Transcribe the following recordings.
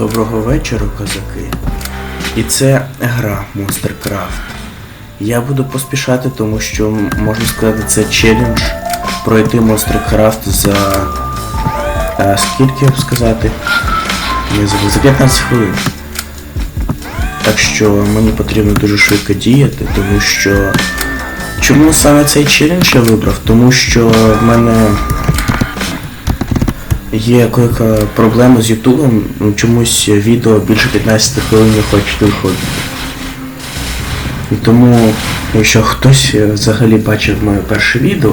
Доброго вечора, козаки. І це гра Monstercraft. Я буду поспішати, тому що можна сказати, це челендж пройти Monstercraft за. е, скільки сказати? Я забув, за 15 хвилин. Так що мені потрібно дуже швидко діяти, тому що. Чому саме цей челендж я вибрав? Тому що в мене Є кілька проблем з Ютубом, ну, чомусь відео більше 15 хвилин не хоче виходити. І тому, якщо хтось е, взагалі бачив моє перше відео,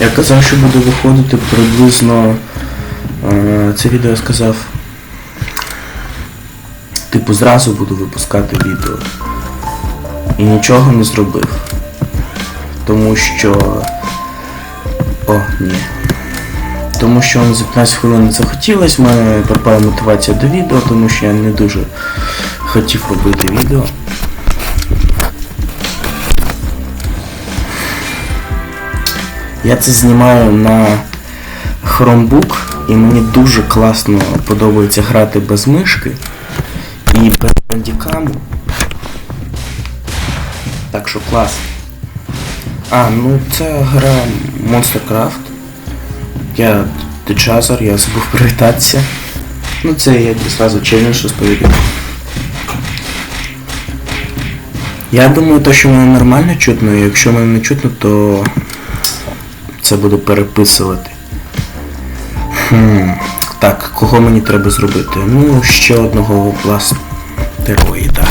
я казав, що буду виходити приблизно. е, Це відео я сказав. Типу зразу буду випускати відео. І нічого не зробив. Тому що. О, ні. Тому що за 15 хвилин захотілося, в мене пропала мотивація до відео, тому що я не дуже хотів робити відео. Я це знімаю на Chromebook і мені дуже класно подобається грати без мишки і без бандікаму. Так що клас. А, ну це гра Monstercraft. Я Деджазер, я забув привітатися. Ну це я зразу челендж розповідаю. Я думаю, то, що мене нормально чутно, і якщо мене не чутно, то це буду переписувати. Хм. Так, кого мені треба зробити? Ну, ще одного бластероїда.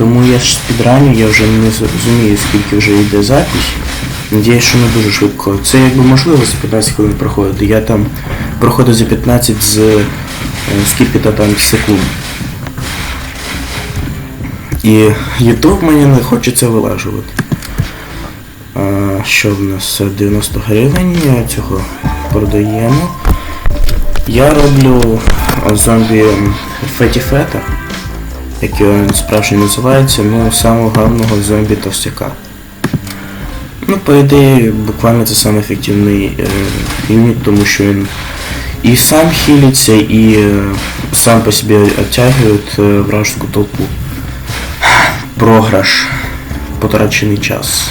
Тому я ж спідраню, я вже не зрозумію, скільки вже йде запись. Надіюсь, що не дуже швидко. Це якби можливо за 15 хвилин проходити. Я там проходив за 15 з е, скільки-то там секунд. І YouTube мені не хочеться вилажувати. А, що в нас? 90 гривень цього продаємо. Я роблю зомбі Феті Фета як він справжньо називається, ну, самого головного зомбі товстяка. Ну, по ідеї, буквально це саме ефективний е, тому що він і сам хілиться, і е, сам по собі оттягує е, вражеську толпу. Програш. Потрачений час.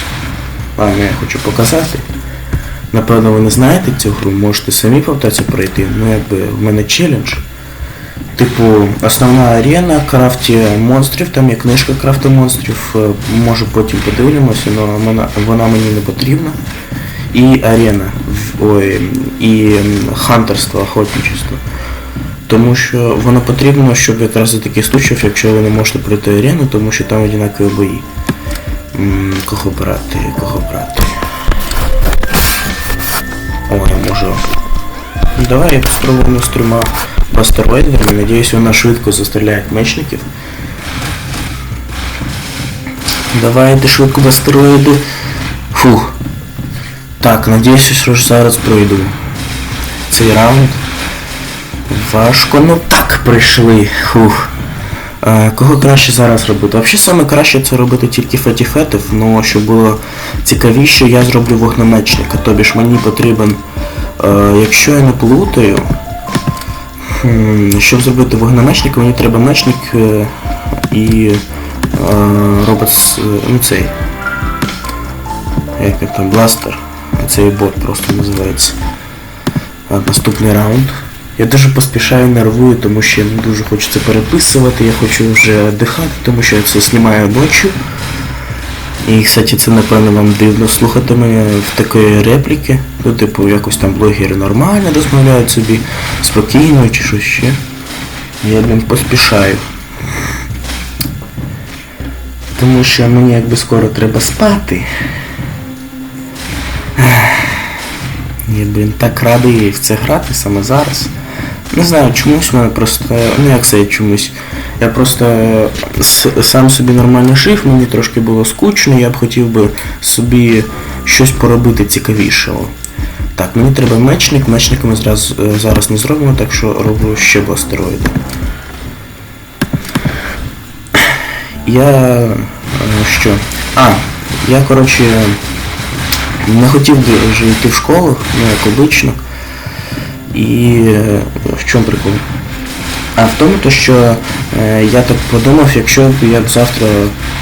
Ладно, я хочу показати. Напевно, ви не знаєте цю гру, можете самі повтатися пройти, ну якби в мене челендж. Типу, основна арена крафті монстрів, там є книжка крафти монстрів, е, може потім подивимося, але вона, вона мені не потрібна. І арена, ой, і м, хантерство, охотничество. Тому що воно потрібно, щоб якраз за таких случаїв, якщо ви не можете пройти арену, тому що там однакові бої. М, Кого брати, кого брати. О, я можу. Давай я спробую з трьома астероїдами. Надіюсь, вона швидко застріляє мечників. Давайте швидко в астероїди. Фух. Так, надіюсь, що ж зараз пройду. Цей раунд. Важко, ну так прийшли. Фух. Е, кого краще зараз робити? Взагалі саме краще це робити тільки фетіфетів, але щоб було цікавіше, я зроблю вогнемечника. Тобі ж мені потрібен, е, якщо я не плутаю, щоб зробити вогнемечника, мені треба мечник е, і е, робот, е, ну цей. Як там, бластер. Цей бот просто називається. Наступний раунд. Я дуже поспішаю, нервую, тому що не дуже хочу це переписувати, я хочу вже дихати, тому що я це знімаю ночі. І, кстати, це напевно вам дивно слухати мене в такої репліки. Ну, типу, якось там блогери нормально розмовляють собі, спокійно чи щось ще. Я блін поспішаю. Тому що мені якби скоро треба спати. Я, блін, так радий в це грати саме зараз. Не знаю, чомусь в мене просто. Ну як це чомусь. Я просто сам собі нормально жив, мені трошки було скучно, я б хотів би собі щось поробити цікавішого. Так, мені треба мечник, мечника ми зараз, е, зараз не зробимо, так що роблю ще бластероїди. Я. е, що? А, я коротше не хотів вже йти в школу, ну як обично. І е, в чому прикол? А в тому, то, що е, я так подумав, якщо б я б завтра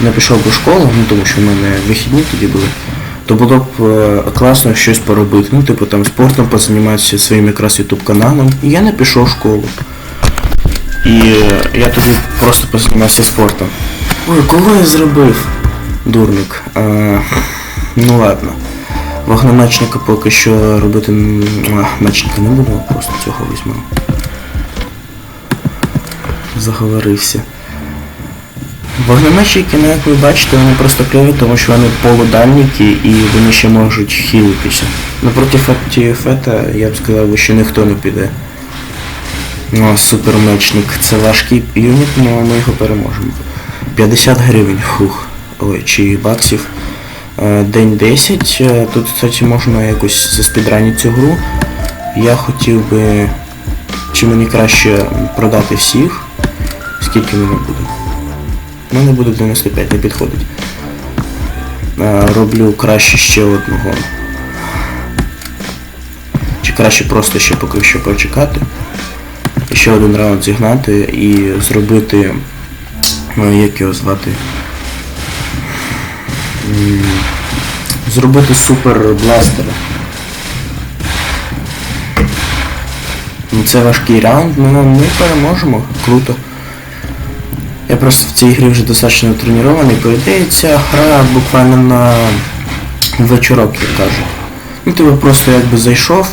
не пішов до школи, ну тому що в мене вихідні тоді були, то було б е, класно щось поробити. Ну, типу там спортом позаніматися своїм якраз ютуб каналом. І я не пішов в школу. І е, я тоді просто позанімався спортом. Ой, кого я зробив? Дурник. Е, ну ладно. Вогнемечника поки що робити мечника не буду, просто цього візьмемо. Заговорився. Вогнеметчики, ну як ви бачите, вони просто кльові, тому що вони полудальники і вони ще можуть хілитися. Ну проти Фета я б сказав, що ніхто не піде. Ну, супермечник. Це важкий юніт, але ми його переможемо. 50 гривень, фух. Ой, чи баксів. Е, День 10. Е, Тут, кстати, можна якось заспідранити цю гру. Я хотів би. Чи мені краще продати всіх? Скільки мене буде? У мене буде 95, не підходить. Роблю краще ще одного. Чи краще просто ще поки що почекати. Ще один раунд зігнати і зробити. Ну, як його звати? Зробити супер бластера. Ну, Це важкий раунд, ну ми переможемо. Круто. Я просто в цій грі вже достатньо тренований, по ідеї ця гра буквально на вечорок, як кажуть. Ну тебе просто якби зайшов,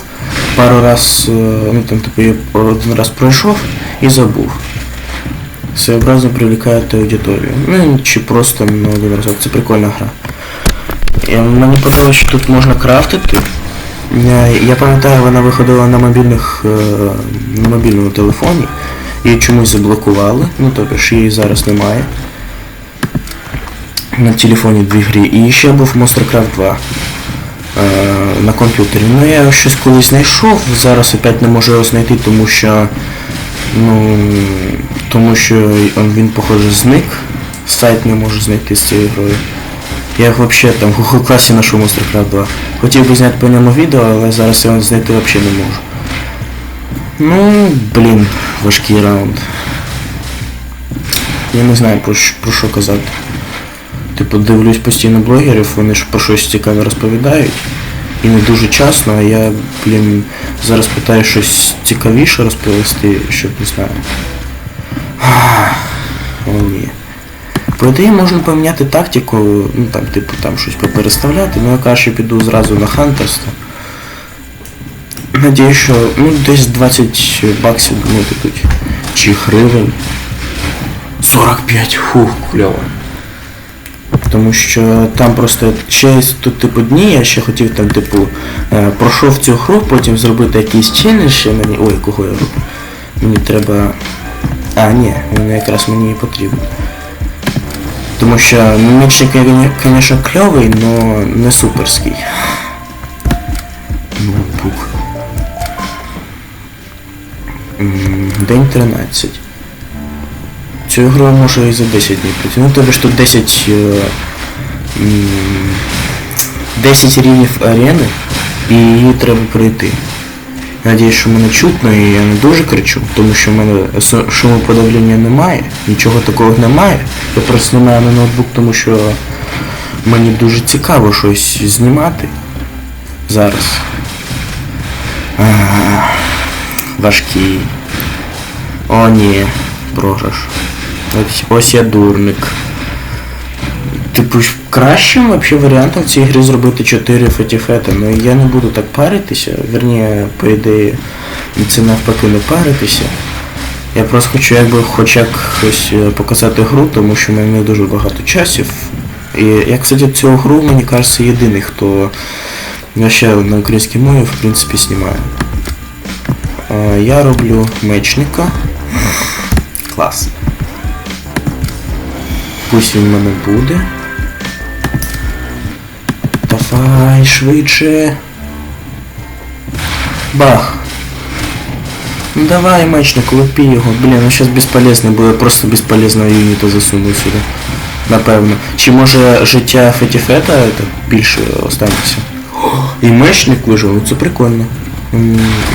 пару раз, е, ну там типу я один раз пройшов і забув. Своєобразно привлікаєте аудиторію. Ну чи просто на один разок, це прикольна гра. І мені подобається, що тут можна крафтити. Я пам'ятаю, вона виходила на мобільних е, на мобільному телефоні. Її чомусь заблокували, ну тобто ж її зараз немає. На телефоні дві грі. І ще був Monster Craft 2 е, на комп'ютері. Ну я щось колись знайшов, зараз опять не можу його знайти, тому що ну тому що він похоже зник. Сайт не можу знайти з цією грою. Я взагалі там в Google класі знайшов Monster Craft 2. Хотів би зняти по ньому відео, але зараз його знайти взагалі не можу. Ну, блін, важкий раунд. Я не знаю про, що- про що казати. Типу, дивлюсь постійно блогерів, вони ж про щось цікаве розповідають. І не дуже часно, а я, блін, зараз питаю щось цікавіше розповісти, щоб не знаю. О, ні. По ідеї можна поміняти тактику, ну там, типу, там щось попереставляти, ну я краще піду зразу на хантерство. Надіюсь, що ну, десь 20 баксів думаю, тут. Чи гривень. 45, фух, кльово. Тому що там просто ще тут типу дні, я ще хотів там, типу, е, пройшов цю гру, потім зробити якийсь челендж ще мені. Ой, кого я роблю? Мені треба. А, ні, він якраз мені і потрібен. Тому що ну, мечник, звісно, кльовий, але не суперський. Ноутбук. День 13. Цю ігру може і за 10 днів пройти. Ну тобі ж тут 10. е, 10 рівнів арени і її треба пройти. Надіюсь, що мене чутно і я не дуже кричу, тому що в мене шумоподавлення немає, нічого такого немає. Я просто знімаю на ноутбук, тому що мені дуже цікаво щось знімати зараз. А, важкий. О ні, програш. Ось, ось я дурник. Типу, кращим вообще варіантом в цій грі зробити 4 фетіфета, ну я не буду так паритися, верні, по ідеї, це навпаки не паритися. Я просто хочу якби хоч якось е, показати гру, тому що в мене не дуже багато часів. І я, кстати, цю гру, мені кажеться, єдиний, хто ще на українській мові, в принципі, знімає. Е, Я роблю мечника. Клас. Пусть він в мене буде. Давай, швидше. Бах. Ну давай, мечник, лупи його. Блін, ну зараз безполезний буде, просто безполезного юніта засуну сюди. Напевно. Чи може життя Фетіфета это більше останеться? І мечник вижив, ну це прикольно.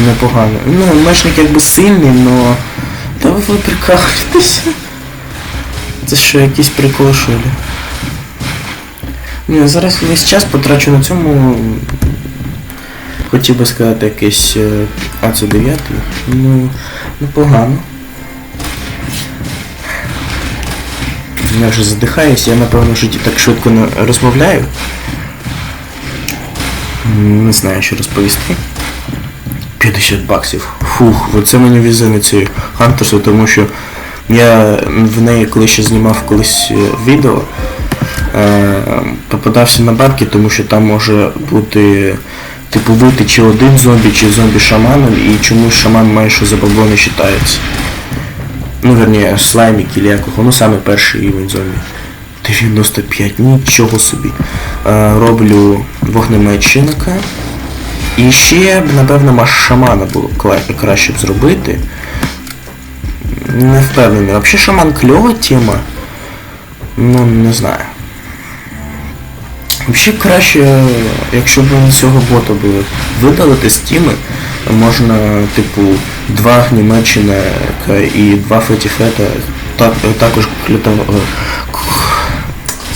Непогано. Ну, мечник якби сильний, но. Та ви прикалуєтеся. Це що, якийсь прикол, що ли? Ні, зараз весь час потрачу на цьому. Хотів би сказати якийсь. е, А, це 9. Ну, непогано. Я вже задихаюсь, я напевно в житті так швидко не розмовляю. Не знаю, що розповісти. 50 баксів. Фух, оце мені везе на цій Хантерсу, тому що я в неї коли ще знімав колись е, відео, е, попадався на бабки, тому що там може бути типу вийти чи один зомбі, чи зомбі шаманом, і чомусь шаман майже за бабло не вважається. Ну, верні, слаймік или якого, ну саме перший рівень зомбі. 95, нічого собі. Е, роблю вогнеметчинника. І ще б, напевно, маш шамана було кла- краще б зробити. Не впевнений. Взагалі шаман кльова тема. Ну, не знаю. Взагалі краще, якщо б на цього бота було видалити з тіми, можна, типу, два Німеччинка і два Фетіфета, так, також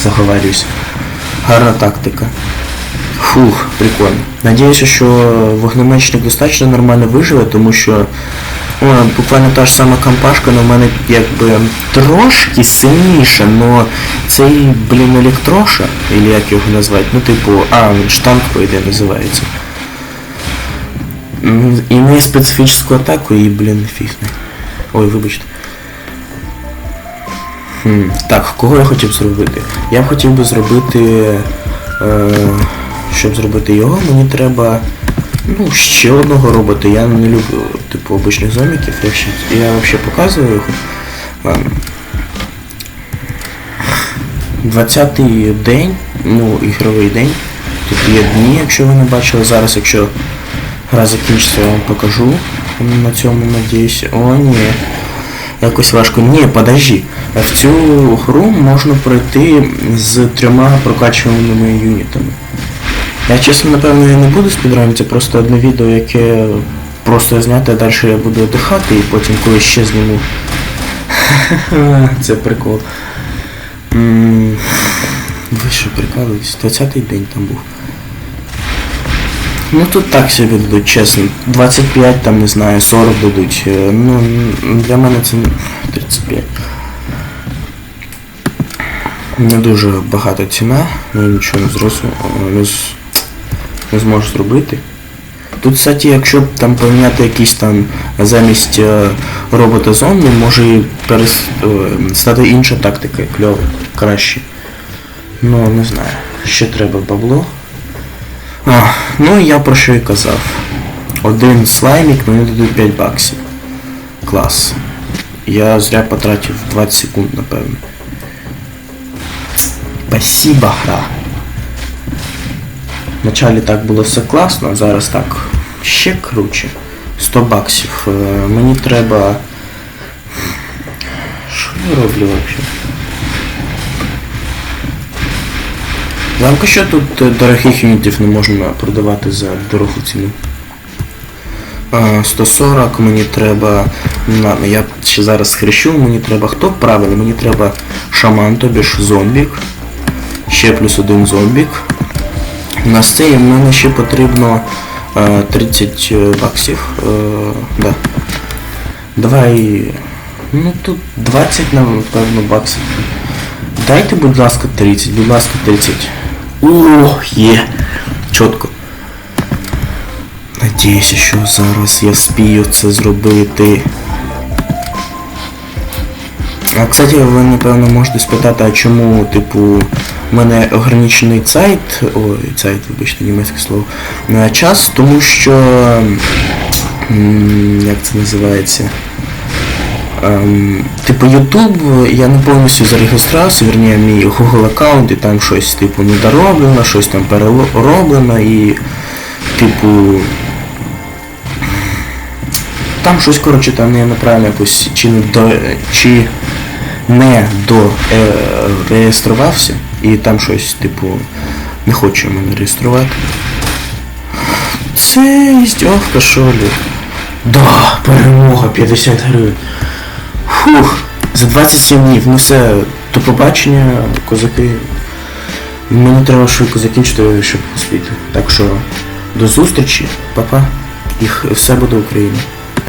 заговарююсь. Гарна тактика. Фух, прикольно. Надіюся, що вогнеметчник достатньо нормально виживе, тому що о, буквально та ж сама компашка, але в мене якби трошки сильніша, но цей, блін, електроша, или як його назвати, ну типу, а, він штанг, по ідеї, називається. І має специфічну атаку і, блін, фігне. Ой, вибачте. Хм, так, кого я хотів зробити? Я б хотів би зробити. Е, щоб зробити його, мені треба ну, ще одного робота. Я не люблю типу обичних зоміків. Я, взагалі показую його. 20-й день, ну, ігровий день. Тут є дні, якщо ви не бачили. Зараз, якщо гра закінчиться, я вам покажу. На цьому надіюся. О, ні. Якось важко. Ні, подожди. В цю гру можна пройти з трьома прокачуваними юнітами. Я чесно, напевно, я не буду спідранити, це просто одне відео, яке просто зняти, а далі я буду дихати і потім коли ще зніму. Це прикол. Ви що прикалуєтесь? 20-й день там був. Ну тут так собі дадуть, чесно. 25 там, не знаю, 40 дадуть. Е, Ну, для мене це 35. Не дуже багата ціна, ну нічого не зрозумів, не, з- не зможу зробити. Тут, кстати, якщо там поміняти якісь там замість е, робота зомбі, може перес... е, стати інша тактика, кльова, краще. Ну, не знаю. Ще треба бабло. А, ну я про що і казав. Один слаймік мені дадуть 5 баксів. Клас. Я зря потратив 20 секунд, напевно. Спасибо, гра. Вначалі так було все класно, зараз так ще круче. 100 баксів. Е, Мені треба. Що я роблю взагалі? Замка що тут е, дорогих юнітів не можна продавати за дорогу ціну. Е, 140 мені треба. Я ще зараз схрещу, мені треба хто? Правильно, мені треба шаман, тобі ж зомбік. Ще плюс один зомбік. На в мене ще потрібно е, 30 баксів. Е, да. Давай. Ну тут 20 напевно баксів. Дайте, будь ласка, 30, будь ласка, 30. О, є. Чітко. Надіюся, що зараз я спію це зробити. А, кстати, ви напевно можете спитати, а чому, типу, в мене ограничений сайт, ой, сайт, вибачте, німецьке слово, на час, тому що, як це називається, Ем, типу YouTube я не повністю зареєструвався, верніше мій Google аккаунт і там щось типу недороблено, щось там перероблено і типу. Там щось, коротше, там я неправильно якось чи не до чи не до е, реєструвався і там щось, типу, не хоче мене реєструвати. Це іздьовка, що ли? Да, перемога, 50 гривень. Фух, за 27 днів. Ну все, до побачення, козаки. Мені треба швидко закінчити, щоб успіти. Так що до зустрічі, папа. І все буде Україна.